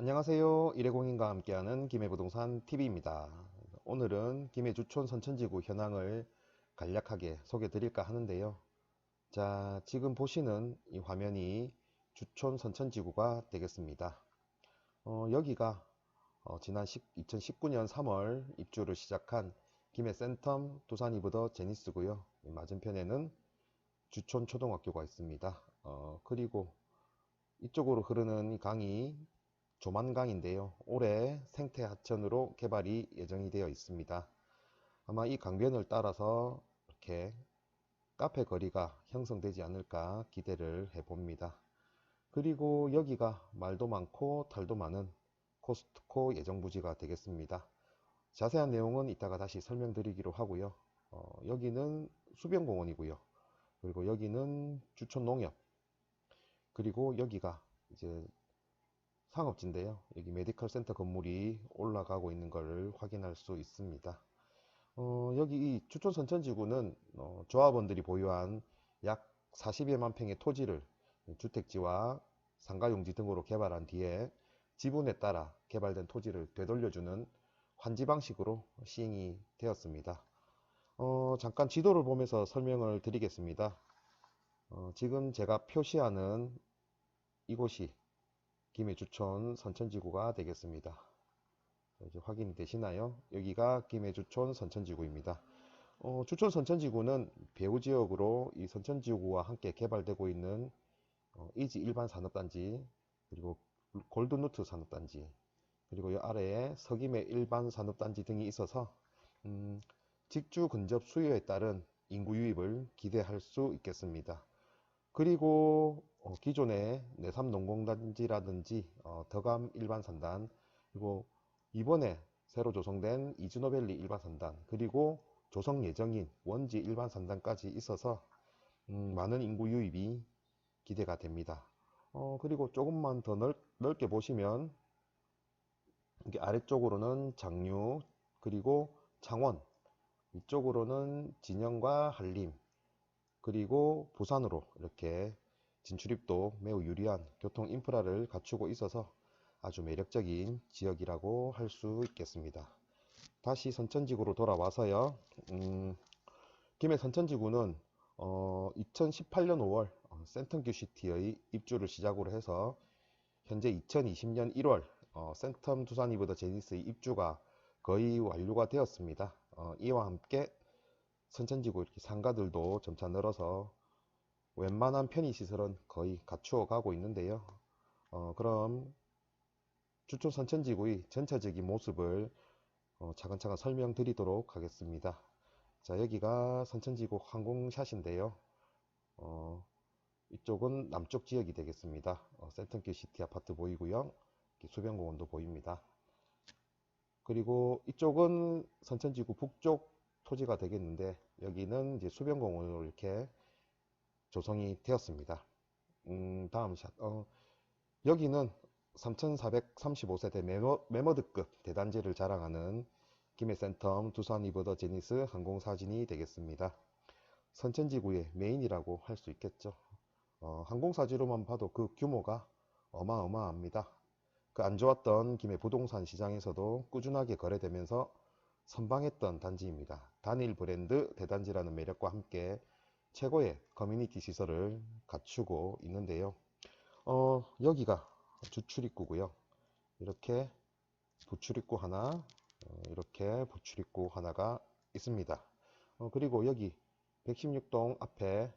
안녕하세요. 일회공인과 함께하는 김해부동산 TV입니다. 오늘은 김해 주촌 선천지구 현황을 간략하게 소개해 드릴까 하는데요. 자, 지금 보시는 이 화면이 주촌 선천지구가 되겠습니다. 어, 여기가 어, 지난 2019년 3월 입주를 시작한 김해 센텀 두산 이브더 제니스고요. 맞은편에는 주촌 초등학교가 있습니다. 어, 그리고 이쪽으로 흐르는 강이 조만강인데요. 올해 생태 하천으로 개발이 예정이 되어 있습니다. 아마 이 강변을 따라서 이렇게 카페 거리가 형성되지 않을까 기대를 해봅니다. 그리고 여기가 말도 많고 탈도 많은 코스트코 예정부지가 되겠습니다. 자세한 내용은 이따가 다시 설명드리기로 하고요. 어, 여기는 수변공원이고요. 그리고 여기는 주촌농협. 그리고 여기가 이제 상업지인데요. 여기 메디컬 센터 건물이 올라가고 있는 것을 확인할 수 있습니다. 어, 여기 이 주촌 선천지구는 어, 조합원들이 보유한 약 40여만 평의 토지를 주택지와 상가용지 등으로 개발한 뒤에 지분에 따라 개발된 토지를 되돌려주는 환지 방식으로 시행이 되었습니다. 어, 잠깐 지도를 보면서 설명을 드리겠습니다. 어, 지금 제가 표시하는 이곳이 김해 주촌 선천지구가 되겠습니다. 이제 확인이 되시나요? 여기가 김해 주촌 선천지구입니다. 어, 주촌 선천지구는 배후지역으로 이 선천지구와 함께 개발되고 있는 어, 이지 일반 산업단지 그리고 골드누트 산업단지 그리고 이 아래에 석임의 일반 산업단지 등이 있어서 음, 직주 근접 수요에 따른 인구 유입을 기대할 수 있겠습니다. 그리고 어, 기존의 내삼 농공단지라든지 어, 더감 일반 산단 그리고 이번에 새로 조성된 이즈노밸리 일반 산단 그리고 조성 예정인 원지 일반 산단까지 있어서 음, 많은 인구 유입이 기대가 됩니다. 어, 그리고 조금만 더 넓, 넓게 보시면 이게 아래쪽으로는 장류 그리고 창원 이쪽으로는 진영과 한림 그리고 부산으로 이렇게 진출입도 매우 유리한 교통 인프라를 갖추고 있어서 아주 매력적인 지역이라고 할 수 있겠습니다. 다시 선천지구로 돌아와서요. 음, 김해 선천지구는 어, 2018년 5월 어, 센텀 큐 시티의 입주를 시작으로 해서 현재 2020년 1월 어, 센텀 두산 이브더 제니스의 입주가 거의 완료가 되었습니다. 어, 이와 함께 선천지구 이렇게 상가들도 점차 늘어서 웬만한 편의시설은 거의 갖추어 가고 있는데요. 어, 그럼 주촌 선천지구의 전체적인 모습을 어, 차근차근 설명드리도록 하겠습니다. 자 여기가 선천지구 항공샷인데요. 어, 이쪽은 남쪽 지역이 되겠습니다. 어, 센텀길 시티 아파트 보이고요. 수변공원도 보입니다. 그리고 이쪽은 선천지구 북쪽 토지가 되겠는데 여기는 이제 수변공원으로 이렇게 조성이 되었습니다. 음, 다음 샷. 어, 여기는 3435세대 메모, 메모 드급 대단지를 자랑하는 김해 센텀 두산 이버더 제니스 항공사진이 되겠습니다. 선천지구의 메인이라고 할 수 있겠죠. 어, 항공사지로만 봐도 그 규모가 어마어마합니다. 그 안 좋았던 김해 부동산 시장에서도 꾸준하게 거래되면서 선방했던 단지입니다. 단일 브랜드 대단지라는 매력과 함께 최고의 커뮤니티 시설을 갖추고 있는데요. 어, 여기가 주출입구고요. 이렇게 부출입구 하나, 어, 이렇게 부출입구 하나가 있습니다. 어, 그리고 여기 116동 앞에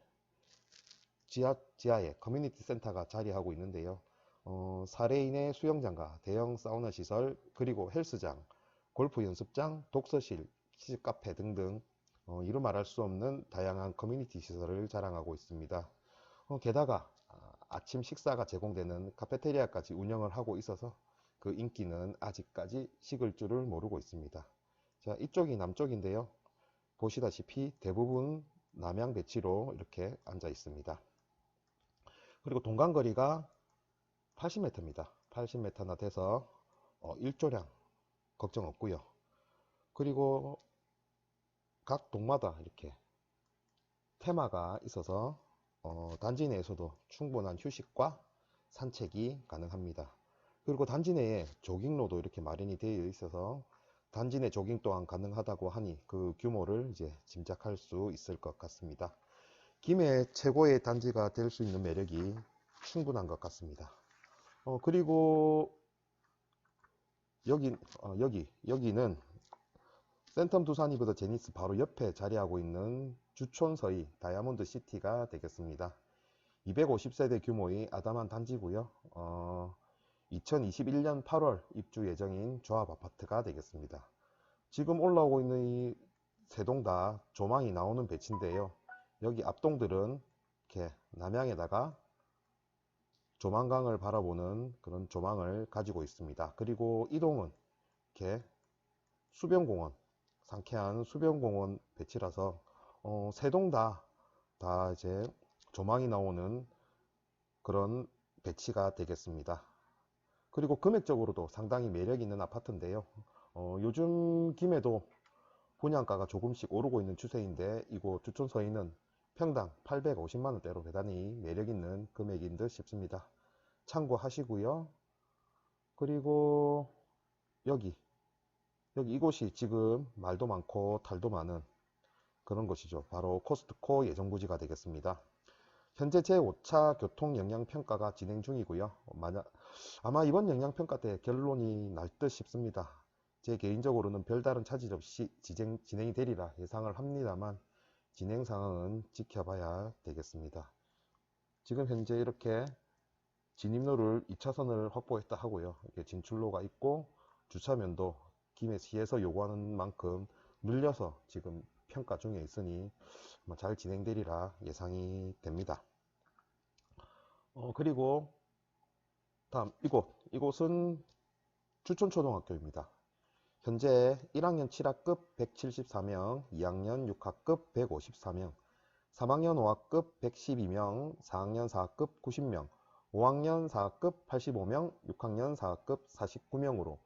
지하, 지하에 커뮤니티 센터가 자리하고 있는데요. 어, 사례인의 수영장과 대형 사우나 시설, 그리고 헬스장, 골프 연습장, 독서실, 시집 카페 등등 어, 이루 말할 수 없는 다양한 커뮤니티 시설을 자랑하고 있습니다. 어, 게다가 아, 아침 식사가 제공되는 카페테리아까지 운영을 하고 있어서 그 인기는 아직까지 식을 줄을 모르고 있습니다. 자, 이쪽이 남쪽인데요. 보시다시피 대부분 남양 배치로 이렇게 앉아 있습니다. 그리고 동간거리가 80m입니다. 80m나 돼서 어, 일조량 걱정 없고요. 그리고 각 동마다 이렇게 테마가 있어서 어, 단지 내에서도 충분한 휴식과 산책이 가능합니다. 그리고 단지 내에 조깅로도 이렇게 마련이 되어 있어서 단지 내 조깅 또한 가능하다고 하니 그 규모를 이제 짐작할 수 있을 것 같습니다. 김해 최고의 단지가 될 수 있는 매력이 충분한 것 같습니다. 어, 그리고 여기, 어, 여기, 여기는 센텀 두산이보다 제니스 바로 옆에 자리하고 있는 주촌서의 다이아몬드 시티가 되겠습니다. 250세대 규모의 아담한 단지고요. 어, 2021년 8월 입주 예정인 조합 아파트가 되겠습니다. 지금 올라오고 있는 이 세동 다 조망이 나오는 배치인데요. 여기 앞동들은 이렇게 남향에다가 조망강을 바라보는 그런 조망을 가지고 있습니다. 그리고 이 동은 이렇게 수변공원, 상쾌한 수변공원 배치라서 어, 세동 다, 다 이제 조망이 나오는 그런 배치가 되겠습니다. 그리고 금액적으로도 상당히 매력 있는 아파트인데요. 어, 요즘 김에도 분양가가 조금씩 오르고 있는 추세인데 이곳 주촌서에는 평당 850만원대로 대단히 매력 있는 금액인 듯 싶습니다. 참고하시고요. 그리고 여기 여기 이곳이 지금 말도 많고 탈도 많은 그런 곳이죠. 바로 코스트코 예정부지가 되겠습니다. 현재 제5차 교통영향평가가 진행 중이고요. 만약, 아마 이번 영향평가 때 결론이 날 듯 싶습니다. 제 개인적으로는 별다른 차질 없이 진행, 진행이 되리라 예상을 합니다만 진행 상황은 지켜봐야 되겠습니다. 지금 현재 이렇게 진입로를 2차선을 확보했다 하고요. 이렇게 진출로가 있고 주차면도 김해시에서 요구하는 만큼 늘려서 지금 평가 중에 있으니 잘 진행되리라 예상이 됩니다. 어, 그리고 다음 이곳 이곳은 주촌초등학교입니다. 현재 1학년 7학급 174명, 2학년 6학급 154명, 3학년 5학급 112명, 4학년 4학급 90명, 5학년 4학급 85명, 6학년 4학급 49명으로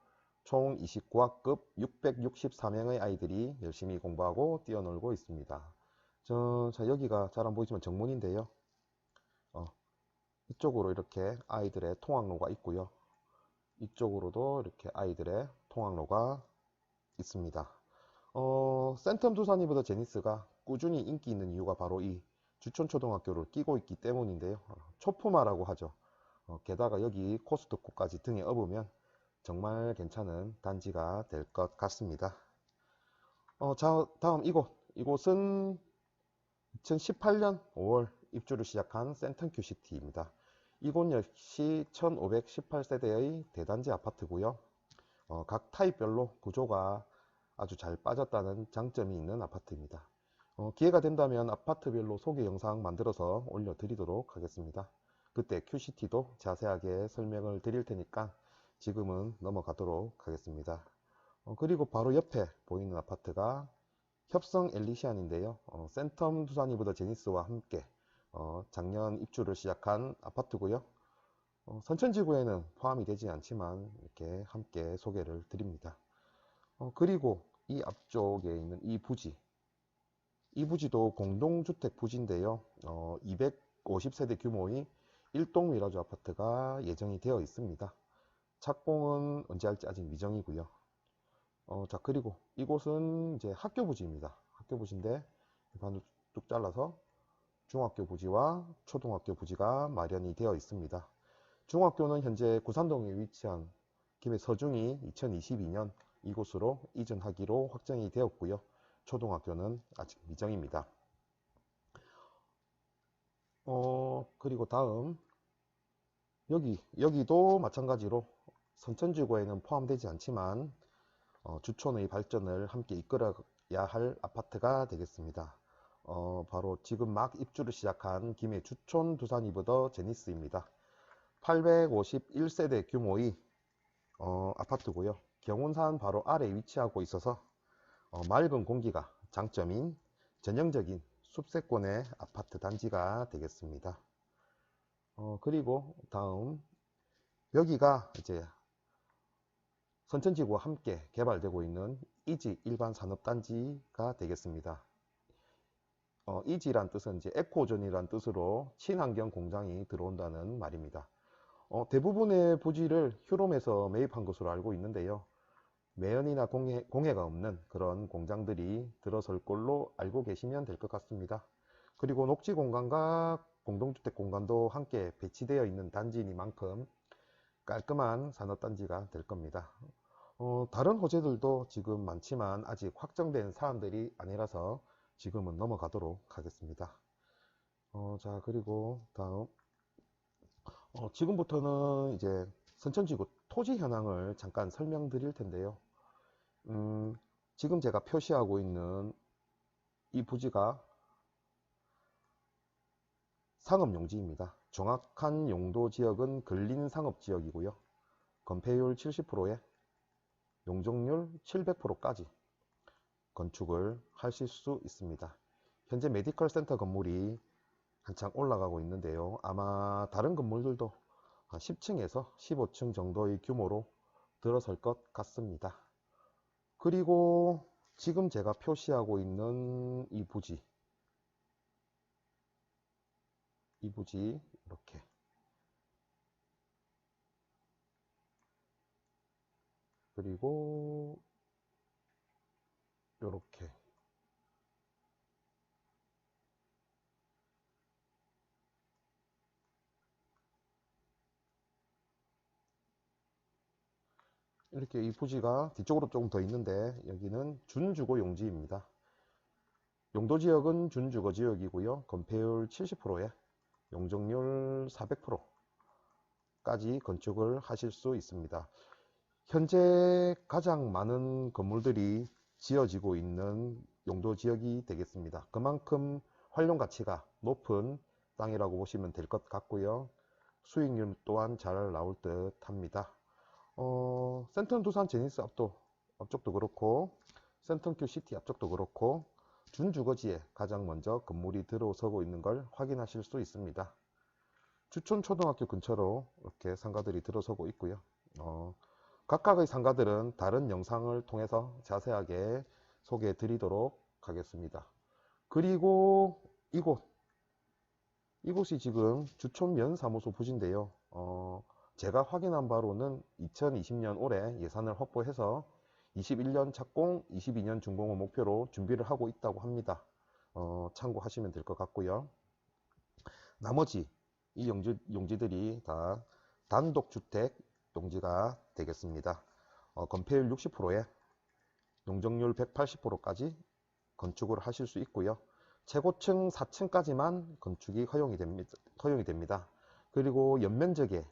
총 29학급 664명의 아이들이 열심히 공부하고 뛰어놀고 있습니다. 저, 자, 여기가 잘 안 보이지만 정문인데요. 어, 이쪽으로 이렇게 아이들의 통학로가 있고요. 이쪽으로도 이렇게 아이들의 통학로가 있습니다. 어, 센텀 두산이보다 제니스가 꾸준히 인기 있는 이유가 바로 이 주촌초등학교를 끼고 있기 때문인데요. 어, 초품화라고 하죠. 어, 게다가 여기 코스트코까지 등에 업으면 정말 괜찮은 단지가 될 것 같습니다. 어, 자, 다음 이곳. 이곳은 2018년 5월 입주를 시작한 센텀큐시티입니다. 이곳 역시 1518세대의 대단지 아파트고요. 어, 각 타입별로 구조가 아주 잘 빠졌다는 장점이 있는 아파트입니다. 어, 기회가 된다면 아파트별로 소개 영상 만들어서 올려드리도록 하겠습니다. 그때 큐시티도 자세하게 설명을 드릴 테니까 지금은 넘어가도록 하겠습니다. 어, 그리고 바로 옆에 보이는 아파트가 협성 엘리시안인데요. 어, 센텀 두산이보다 제니스와 함께 어, 작년 입주를 시작한 아파트고요. 어, 선천지구에는 포함이 되지 않지만 이렇게 함께 소개를 드립니다. 어, 그리고 이 앞쪽에 있는 이 부지 이 부지도 공동주택 부지인데요. 250세대 어, 규모의 1동 미라주 아파트가 예정이 되어 있습니다. 착공은 언제 할지 아직 미정이고요. 어, 자, 그리고 이곳은 이제 학교 부지입니다. 학교 부지인데 반을 뚝 잘라서 중학교 부지와 초등학교 부지가 마련이 되어 있습니다. 중학교는 현재 구산동에 위치한 김해 서중이 2022년 이곳으로 이전하기로 확정이 되었고요. 초등학교는 아직 미정입니다. 어, 그리고 다음 여기 여기도 마찬가지로 선천지구에는 포함되지 않지만 어, 주촌의 발전을 함께 이끌어야 할 아파트가 되겠습니다. 어, 바로 지금 막 입주를 시작한 김해 주촌 두산이브더 제니스입니다. 851세대 규모의 어, 아파트고요. 경운산 바로 아래 위치하고 있어서 어, 맑은 공기가 장점인 전형적인 숲세권의 아파트 단지가 되겠습니다. 어, 그리고 다음 여기가 이제 선천지구와 함께 개발되고 있는 이지 일반 산업단지가 되겠습니다. 어, 이지란 뜻은 이제 에코존이란 뜻으로 친환경 공장이 들어온다는 말입니다. 어, 대부분의 부지를 휴롬에서 매입한 것으로 알고 있는데요. 매연이나 공해, 공해가 없는 그런 공장들이 들어설 걸로 알고 계시면 될 것 같습니다. 그리고 녹지 공간과 공동주택 공간도 함께 배치되어 있는 단지이니만큼 깔끔한 산업단지가 될 겁니다. 어, 다른 호재들도 지금 많지만 아직 확정된 사안들이 아니라서 지금은 넘어가도록 하겠습니다. 어, 자, 그리고 다음. 어, 지금부터는 이제 선천지구 토지 현황을 잠깐 설명드릴 텐데요. 음, 지금 제가 표시하고 있는 이 부지가 상업용지입니다. 정확한 용도 지역은 근린 상업지역이고요. 건폐율 70%에 용적률 700%까지 건축을 하실 수 있습니다. 현재 메디컬 센터 건물이 한창 올라가고 있는데요. 아마 다른 건물들도 한 10층에서 15층 정도의 규모로 들어설 것 같습니다. 그리고 지금 제가 표시하고 있는 이 부지 이 부지 이렇게 그리고 이렇게 이렇게 이 부지가 뒤쪽으로 조금 더 있는데 여기는 준주거 용지입니다. 용도 지역은 준주거 지역이고요. 건폐율 70%에 용적률 400%까지 건축을 하실 수 있습니다. 현재 가장 많은 건물들이 지어지고 있는 용도 지역이 되겠습니다. 그만큼 활용 가치가 높은 땅이라고 보시면 될 것 같고요. 수익률 또한 잘 나올 듯 합니다. 어, 센텀 두산 제니스 앞도, 앞쪽도 그렇고, 센텀 큐 시티 앞쪽도 그렇고, 준주거지에 가장 먼저 건물이 들어서고 있는 걸 확인하실 수 있습니다. 주촌 초등학교 근처로 이렇게 상가들이 들어서고 있고요. 어, 각각의 상가들은 다른 영상을 통해서 자세하게 소개해 드리도록 하겠습니다. 그리고 이곳, 이곳이 지금 주촌 면 사무소 부지인데요. 어, 제가 확인한 바로는 2020년 올해 예산을 확보해서 21년 착공, 22년 준공을 목표로 준비를 하고 있다고 합니다. 어, 참고하시면 될 것 같고요. 나머지 이 용지, 용지들이 다 단독주택 용지가 되겠습니다. 어, 건폐율 60%에 용적률 180%까지 건축을 하실 수 있고요. 최고층 4층까지만 건축이 허용이 됩니다. 허용이 됩니다. 그리고 연면적의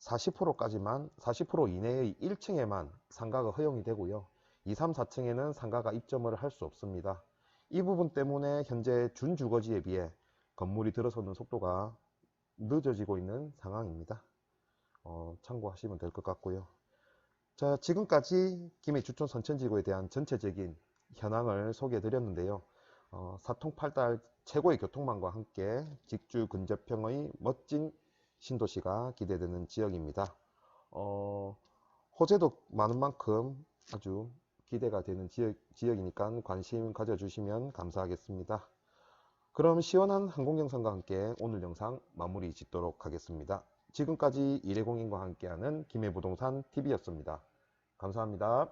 40%까지만 40% 이내의 1층에만 상가가 허용이 되고요. 2, 3, 4층에는 상가가 입점을 할 수 없습니다. 이 부분 때문에 현재 준주거지에 비해 건물이 들어서는 속도가 늦어지고 있는 상황입니다. 어, 참고하시면 될 것 같고요. 자, 지금까지 김해 주촌 선천지구에 대한 전체적인 현황을 소개해 드렸는데요. 어, 사통팔달 최고의 교통망과 함께 직주 근접형의 멋진 신도시가 기대되는 지역입니다. 어, 호재도 많은 만큼 아주 기대가 되는 지역, 지역이니까 관심 가져주시면 감사하겠습니다. 그럼 시원한 항공영상과 함께 오늘 영상 마무리 짓도록 하겠습니다. 지금까지 이래공인과 함께하는 김해부동산 TV였습니다. 감사합니다.